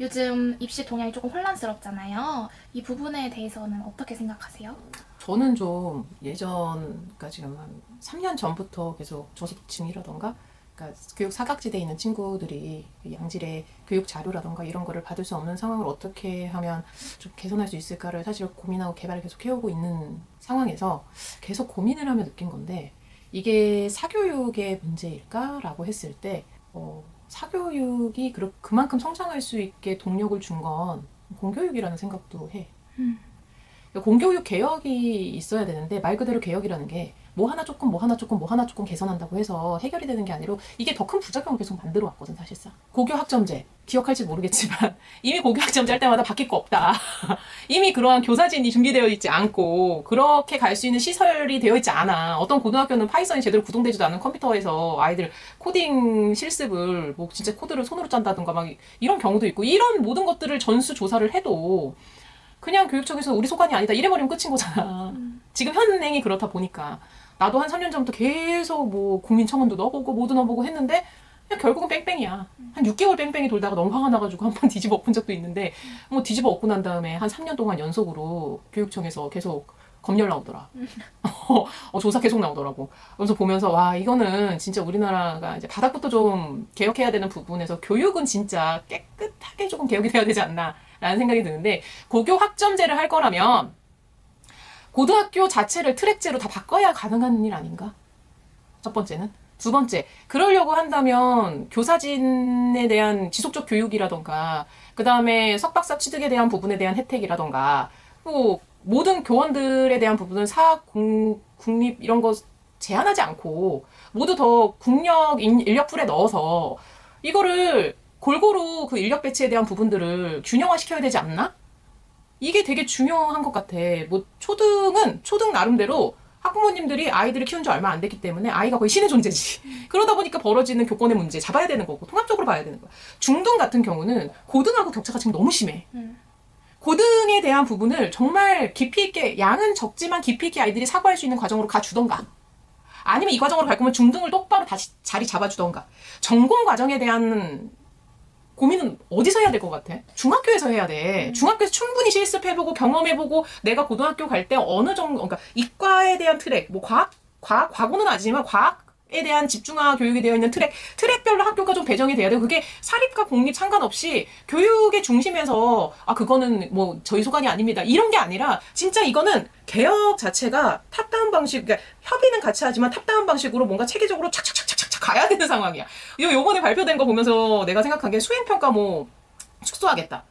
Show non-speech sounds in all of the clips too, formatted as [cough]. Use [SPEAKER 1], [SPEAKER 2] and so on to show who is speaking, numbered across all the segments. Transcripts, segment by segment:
[SPEAKER 1] 요즘 입시 동향이 조금 혼란스럽잖아요. 이 부분에 대해서는 어떻게 생각하세요?
[SPEAKER 2] 저는 좀 예전, 그러니까 지금 한 3년 전부터 계속 저소득층이라던가, 그러니까 교육 사각지대에 있는 친구들이 그 양질의 교육 자료라던가 이런 거를 받을 수 없는 상황을 어떻게 하면 좀 개선할 수 있을까를 사실 고민하고 개발을 계속 해오고 있는 상황에서 계속 고민을 하며 느낀 건데, 이게 사교육의 문제일까라고 했을 때, 어, 사교육이 그렇- 그만큼 성장할 수 있게 동력을 준 건 공교육이라는 생각도 해.
[SPEAKER 1] 음.
[SPEAKER 2] 공교육 개혁이 있어야 되는데 말 그대로 개혁이라는 게 뭐 하나 조금 뭐 하나 조금 뭐 하나 조금 개선한다고 해서 해결이 되는 게 아니라 이게 더 큰 부작용을 계속 만들어 왔거든 사실상. 고교 학점제. 기억할지 모르겠지만 [laughs] 이미 고교 학점제 할 때마다 바뀔 거 없다. [laughs] 이미 그러한 교사진이 준비되어 있지 않고 그렇게 갈 수 있는 시설이 되어 있지 않아. 어떤 고등학교는 파이썬이 제대로 구동되지도 않은 컴퓨터에서 아이들 코딩 실습을 뭐 진짜 코드를 손으로 짠다든가 막 이런 경우도 있고 이런 모든 것들을 전수 조사를 해도 그냥 교육청에서 우리 소관이 아니다 이래버리면 끝인 거잖아. 지금 현행이 그렇다 보니까 나도 한 3년 전부터 계속 뭐 국민청원도 넣어보고 뭐도 넣어보고 했는데 그냥 결국은 뺑뺑이야. 한 6개월 뺑뺑이 돌다가 너무 화가 나가지고 한 번 [laughs] 뒤집어 엎은 적도 있는데 뭐 뒤집어 엎고 난 다음에 한 3년 동안 연속으로 교육청에서 계속 검열 나오더라. [laughs] 어, 조사 계속 나오더라고. 그래서 보면서 와 이거는 진짜 우리나라가 이제 바닥부터 좀 개혁해야 되는 부분에서 교육은 진짜 깨끗하게 조금 개혁이 돼야 되지 않나라는 생각이 드는데 고교 학점제를 할 거라면 고등학교 자체를 트랙제로 다 바꿔야 가능한 일 아닌가? 첫 번째는. 두 번째, 그러려고 한다면 교사진에 대한 지속적 교육이라던가, 그 다음에 석박사 취득에 대한 부분에 대한 혜택이라던가, 또 모든 교원들에 대한 부분은 사학, 공, 국립 이런 거 제한하지 않고 모두 더 국력 인- 인력풀에 넣어서 이거를 골고루 그 인력 배치에 대한 부분들을 균형화 시켜야 되지 않나? 이게 되게 중요한 것 같아. 뭐 초등은 초등 나름대로 학부모님들이 아이들을 키운 지 얼마 안 됐기 때문에 아이가 거의 신의 존재지. 그러다 보니까 벌어지는 교권의 문제 잡아야 되는 거고 통합적으로 봐야 되는 거야. 중등 같은 경우는 고등하고 격차가 지금 너무 심해.
[SPEAKER 1] 음.
[SPEAKER 2] 고등에 대한 부분을 정말 깊이 있게 양은 적지만 깊이 있게 아이들이 사고할 수 있는 과정으로 가주던가 아니면 이 과정으로 갈 거면 중등을 똑바로 다시 자리 잡아주던가 전공 과정에 대한 고민은 어디서 해야 될 것 같아? 중학교에서 해야 돼. 중학교에서 충분히 실습해보고 경험해보고 내가 고등학교 갈 때 어느 정도, 그러니까 이과에 대한 트랙, 뭐 과학, 과학, 과고는 아니지만 과학 에 대한 집중화 교육이 되어 있는 트랙, 트랙별로 학교가 좀 배정이 돼야 되고 그게 사립과 공립 상관없이 교육의 중심에서 아 그거는 뭐 저희 소관이 아닙니다. 이런 게 아니라 진짜 이거는 개혁 자체가 탑다운 방식, 그러니까 협의는 같이 하지만 탑다운 방식으로 뭔가 체계적으로 착착착착착 가야 되는 상황이야. 요 요번에 발표된 거 보면서 내가 생각한 게 수행 평가 뭐 축소하겠다.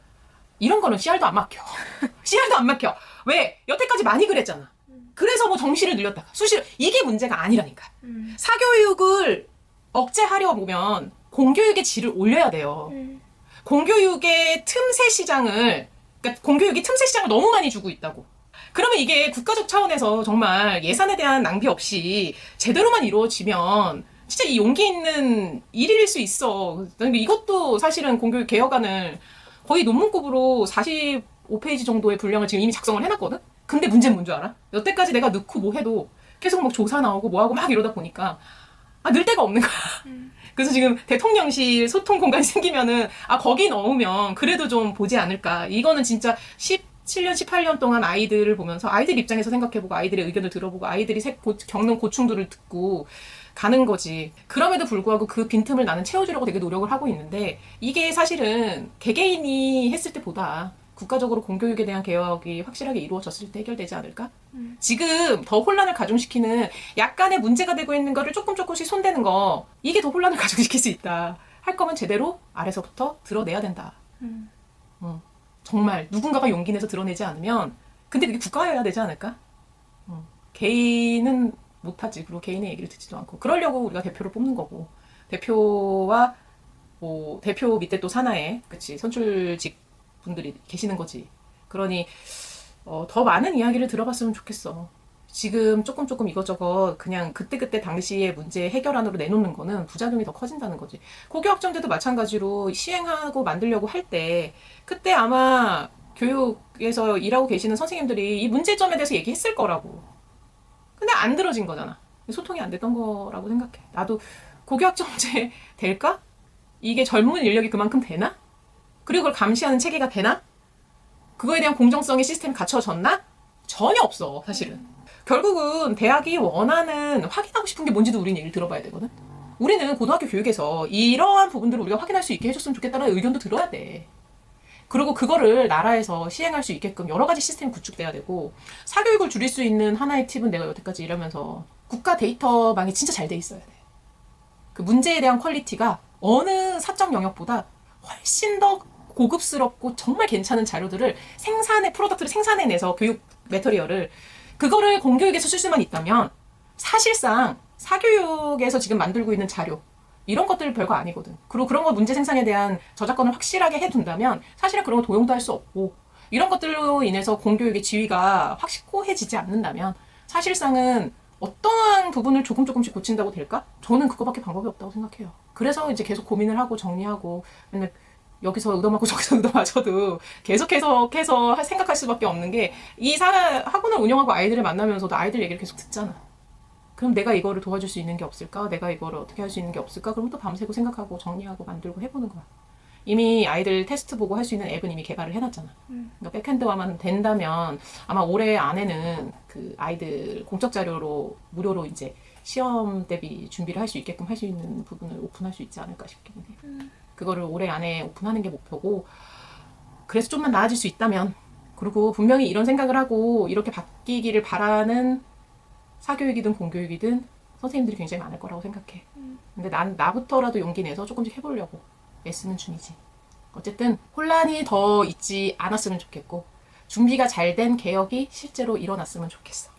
[SPEAKER 2] 이런 거는 CR도 안 막혀. [laughs] CR도 안 막혀. 왜? 여태까지 많이 그랬잖아. 그래서 뭐 정시를 늘렸다. 수시를 이게 문제가 아니라니까.
[SPEAKER 1] 음.
[SPEAKER 2] 사교육을 억제하려 보면 공교육의 질을 올려야 돼요.
[SPEAKER 1] 음.
[SPEAKER 2] 공교육의 틈새 시장을 그러니까 공교육이 틈새 시장을 너무 많이 주고 있다고. 그러면 이게 국가적 차원에서 정말 예산에 대한 낭비 없이 제대로만 이루어지면 진짜 이 용기 있는 일일 수 있어. 이것도 사실은 공교육 개혁안을 거의 논문급으로 45페이지 정도의 분량을 지금 이미 작성을 해놨거든? 근데 문제는 뭔 줄 알아? 여태까지 내가 넣고 뭐 해도 계속 막 조사 나오고 뭐 하고 막 이러다 보니까 아, 늘 데가 없는 거야. 그래서 지금 대통령실 소통 공간이 생기면은 아 거기 넣으면 그래도 좀 보지 않을까. 이거는 진짜 17년, 18년 동안 아이들을 보면서 아이들 입장에서 생각해보고 아이들의 의견을 들어보고 아이들이 고- 겪는 고충들을 듣고 가는 거지. 그럼에도 불구하고 그 빈틈을 나는 채워주려고 되게 노력을 하고 있는데 이게 사실은 개개인이 했을 때보다 국가적으로 공교육에 대한 개혁이 확실하게 이루어졌을 때 해결되지 않을까? 지금 더 혼란을 가중시키는 약간의 문제가 되고 있는 거를 조금 조금씩 손대는 거 이게 더 혼란을 [laughs] 가중시킬 수 있다. 할 거면 제대로 아래서부터 드러내야 된다.
[SPEAKER 1] 음.
[SPEAKER 2] 어, 정말 누군가가 용기 내서 드러내지 않으면 근데 그게 국가여야 되지 않을까? 어, 개인은 못하지. 그리고 개인의 얘기를 듣지도 않고 그러려고 우리가 대표를 뽑는 거고 대표와 뭐 대표 밑에 또 산하에 그치 선출직 분들이 계시는 거지. 그러니 어, 더 많은 이야기를 들어봤으면 좋겠어. 지금 조금 조금 이것저것 그냥 그때그때 당시의 문제 해결안으로 내놓는 거는 부작용이 더 커진다는 거지. 고교학점제도 마찬가지로 시행하고 만들려고 할 때 그때 아마 교육에서 일하고 계시는 선생님들이 이 문제점에 대해서 얘기했을 거라고. 근데 안 들어진 거잖아. 소통이 안 됐던 거라고 생각해. 나도 고교학점제 [laughs] 될까? 이게 젊은 인력이 그만큼 되나? 그리고 그걸 감시하는 체계가 되나? 그거에 대한 공정성의 시스템이 갖춰졌나? 전혀 없어, 사실은. 결국은 대학이 원하는 확인하고 싶은 게 뭔지도 우리는 얘기를 들어봐야 되거든. 우리는 고등학교 교육에서 이러한 부분들을 우리가 확인할 수 있게 해줬으면 좋겠다는 의견도 들어야 돼. 그리고 그거를 나라에서 시행할 수 있게끔 여러 가지 시스템이 구축돼야 되고 사교육을 줄일 수 있는 하나의 팁은 내가 여태까지 일하면서 국가 데이터망이 진짜 잘 돼 있어야 돼. 그 문제에 대한 퀄리티가 어느 사적 영역보다 훨씬 더 고급스럽고 정말 괜찮은 자료들을 생산해 프로덕트를 생산해내서 교육 매터리얼을 그거를 공교육에서 쓸 수만 있다면 사실상 사교육에서 지금 만들고 있는 자료 이런 것들 별거 아니거든. 그리고 그런 거 문제 생산에 대한 저작권을 확실하게 해둔다면 사실은 그런 거 도용도 할 수 없고 이런 것들로 인해서 공교육의 지위가 확고해지지 않는다면 사실상은 어떠한 부분을 조금 조금씩 고친다고 될까? 저는 그거밖에 방법이 없다고 생각해요. 그래서 이제 계속 고민을 하고 정리하고 맨날 여기서 얻어맞고 [laughs] 저기서 얻어맞아도 계속해서 해서 생각할 수밖에 없는 게이 학원을 운영하고 아이들을 만나면서도 아이들 얘기를 계속 듣잖아. 그럼 내가 이거를 도와줄 수 있는 게 없을까? 내가 이거를 어떻게 할 수 있는 게 없을까? 그럼 또 밤새고 생각하고 정리하고 만들고 해보는 거야. 이미 아이들 테스트 보고 할 수 있는 앱은 이미 개발을 해놨잖아.
[SPEAKER 1] 음.
[SPEAKER 2] 그러니까 백핸드화만 된다면 아마 올해 안에는 그 아이들 공적 자료로 무료로 이제 시험 대비 준비를 할 수 있게끔 할 수 있는 부분을 오픈할 수 있지 않을까 싶기는 해.
[SPEAKER 1] 음.
[SPEAKER 2] 그거를 올해 안에 오픈하는 게 목표고 그래서 좀만 나아질 수 있다면 그리고 분명히 이런 생각을 하고 이렇게 바뀌기를 바라는 사교육이든 공교육이든 선생님들이 굉장히 많을 거라고 생각해.
[SPEAKER 1] 음.
[SPEAKER 2] 근데 난 나부터라도 용기 내서 조금씩 해보려고 애쓰는 중이지. 어쨌든 혼란이 더 있지 않았으면 좋겠고 준비가 잘 된 개혁이 실제로 일어났으면 좋겠어.